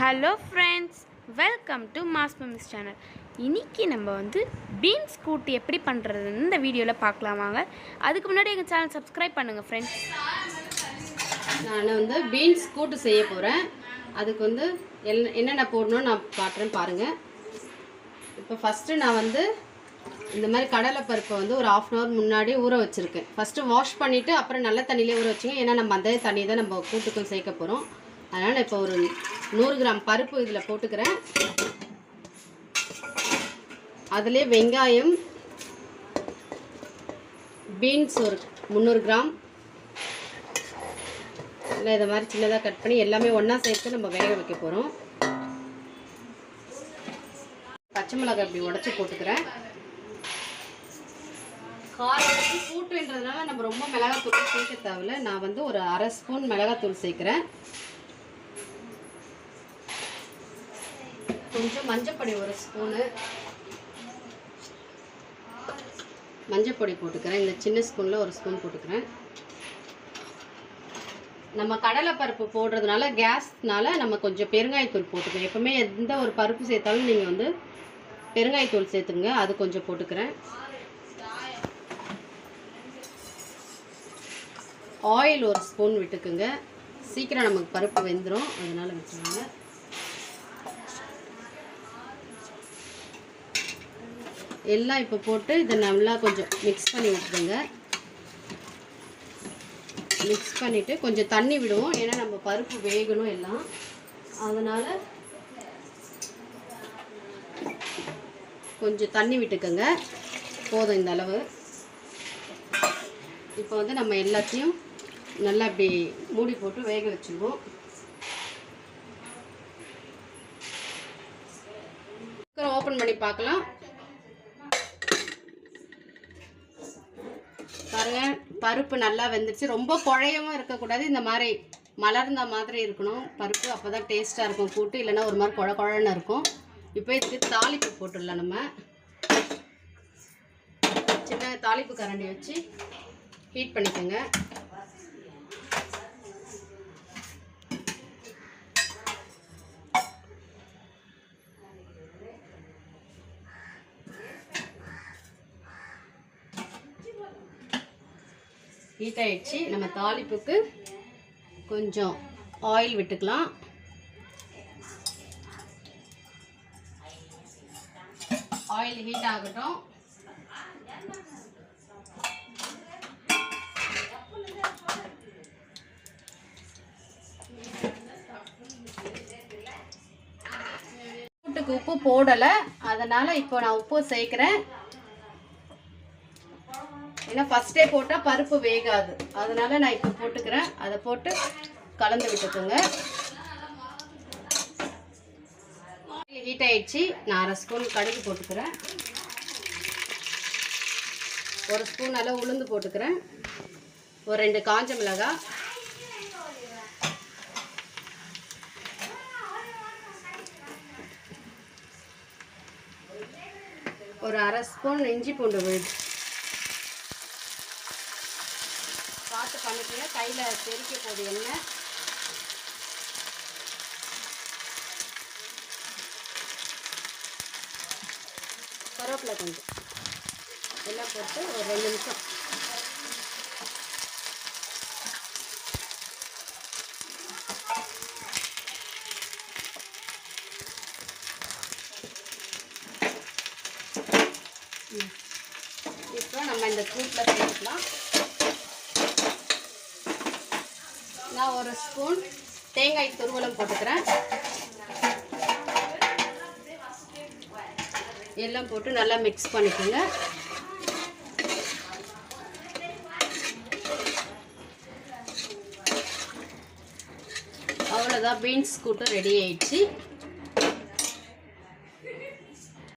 Hello friends welcome to mass mummies channel இன்றைக்கி நம்ம வந்து பீன்ஸ் கூட்டு எப்படி பண்ணுறதுன்னு இந்த வீடியோவில் பார்க்கலாம் வாங்க. அதுக்கு முன்னாடி எங்கள் சேனல் சப்ஸ்கிரைப் பண்ணுங்கள் ஃப்ரெண்ட்ஸ் நான் வந்து பீன்ஸ் கூட்டு செய்ய போகிறேன் அதுக்கு வந்து எல் என்னென்ன போடணும்னு நான் காட்டுறேன் பாருங்கள் இப்போ ஃபஸ்ட்டு நான் வந்து இந்த மாதிரி கடலை பருப்பை வந்து ஒரு ஆஃப் அன் ஹவர் முன்னாடி ஊற வச்சுருக்கேன். ஃபஸ்ட்டு வாஷ் பண்ணிவிட்டு அப்புறம் நல்ல தண்ணியிலே ஊற வச்சுங்க. ஏன்னா நம்ம அந்த தண்ணி தான் நம்ம கூட்டுக்கும் சேர்க்க போகிறோம் அதனால் இப்போ ஒரு நூறு கிராம் பருப்பு இதில் போட்டுக்கிறேன். அதிலே வெங்காயம் பீன்ஸ் ஒரு முந்நூறு கிராம். இல்லை இதை மாதிரி சின்னதாக கட் பண்ணி எல்லாமே ஒன்றா சேர்த்து நம்ம வேக வைக்க போகிறோம் பச்சை மிளகாய் இப்படி உடச்சி போட்டுக்கிறேன். காரம் வந்து கூட்டுன்றதுனால நம்ம ரொம்ப மிளகாத்தூள் சேர்க்க தேவையில்ல. நான் வந்து ஒரு அரை ஸ்பூன் மிளகாத்தூள் சேர்க்குறேன். கொஞ்சம் மஞ்சப்பொடி ஒரு ஸ்பூனு மஞ்சப்பொடி போட்டுக்கிறேன். இந்த சின்ன ஸ்பூனில் ஒரு ஸ்பூன் போட்டுக்கிறேன். நம்ம கடலை பருப்பு போடுறதுனால கேஸ்னால நம்ம கொஞ்சம் பெருங்காயத்தூள் போட்டுக்கிறோம். எப்போவுமே எந்த ஒரு பருப்பு சேர்த்தாலும் நீங்கள் வந்து பெருங்காயத்தூள் சேர்த்துங்க அது கொஞ்சம் போட்டுக்கிறேன். ஆயில் ஒரு ஸ்பூன் விட்டுக்குங்க. சீக்கிரம் நமக்கு பருப்பு வெந்துடும் அதனால் வச்சுக்கோங்க. எல்லாம் இப்போ போட்டு இதை நல்லா கொஞ்சம் மிக்ஸ் பண்ணி விட்டுருங்க. மிக்ஸ் பண்ணிவிட்டு கொஞ்சம் தண்ணி விடுவோம். ஏன்னா நம்ம பருப்பு வேகணும் எல்லாம். அதனால் கொஞ்சம் தண்ணி விட்டுக்கோங்க. போதும் இந்த அளவு. இப்போ வந்து நம்ம எல்லாத்தையும் நல்லா இப்படி மூடி போட்டு வேக வச்சுருவோம். ஓப்பன் பண்ணி பார்க்கலாம். பாருங்க பருப்பு நல்லா வெந்துருச்சு. ரொம்ப குழையவும் இருக்கக்கூடாது. இந்த மாதிரி மலர்ந்த மாதிரி இருக்கணும். பருப்பு அப்போ தான் டேஸ்ட்டாக இருக்கும். கூட்டு இல்லைன்னா ஒரு மாதிரி குழ குழன்னு இருக்கும். இப்போ இதுக்கு தாளிப்பு போட்டுடலாம் நம்ம. சின்ன தாளிப்பு கரண்டி வச்சு ஹீட் பண்ணிக்கோங்க. ஹீட் ஆயிடுச்சு. நம்ம தாளிப்புக்கு கொஞ்சம் ஆயில் விட்டுக்கலாம். ஆயில் ஹீட் ஆகட்டும். கூட்டுக்கு உப்பு போடலை. அதனால் இப்போ நான் உப்பு சேர்க்குறேன். ஏன்னா ஃபஸ்ட்டே போட்டால் பருப்பு வேகாது. அதனால் நான் இப்போ போட்டுக்கிறேன். அதை போட்டு கலந்து விட்டுக்கோங்க. ஹீட் ஆயிடுச்சு. நான் அரை ஸ்பூன் கடுகு போட்டுக்கிறேன். ஒரு ஸ்பூன் அளவு உளுந்து போட்டுக்கிறேன். ஒரு ரெண்டு காஞ்ச மிளகாய். ஒரு அரை ஸ்பூன் இஞ்சி பூண்டு விழுது. பண்ணிக்கல கையில் தெறிக்க போகுது எண்ணெய் கருவேப்பிலை கொஞ்சம். எல்லாம் போட்டு ஒரு ரெண்டு நிமிஷம். இப்போ நம்ம இந்த கூட்டில் சேர்த்துக்கலாம். நான் ஒரு ஸ்பூன் தேங்காய் துருவலம் போட்டுக்கிறேன். எல்லாம் போட்டு நல்லா மிக்ஸ் பண்ணிக்கோங்க. அவ்வளோதான் பீன்ஸ் கூட்டம் ரெடி ஆயிடுச்சு.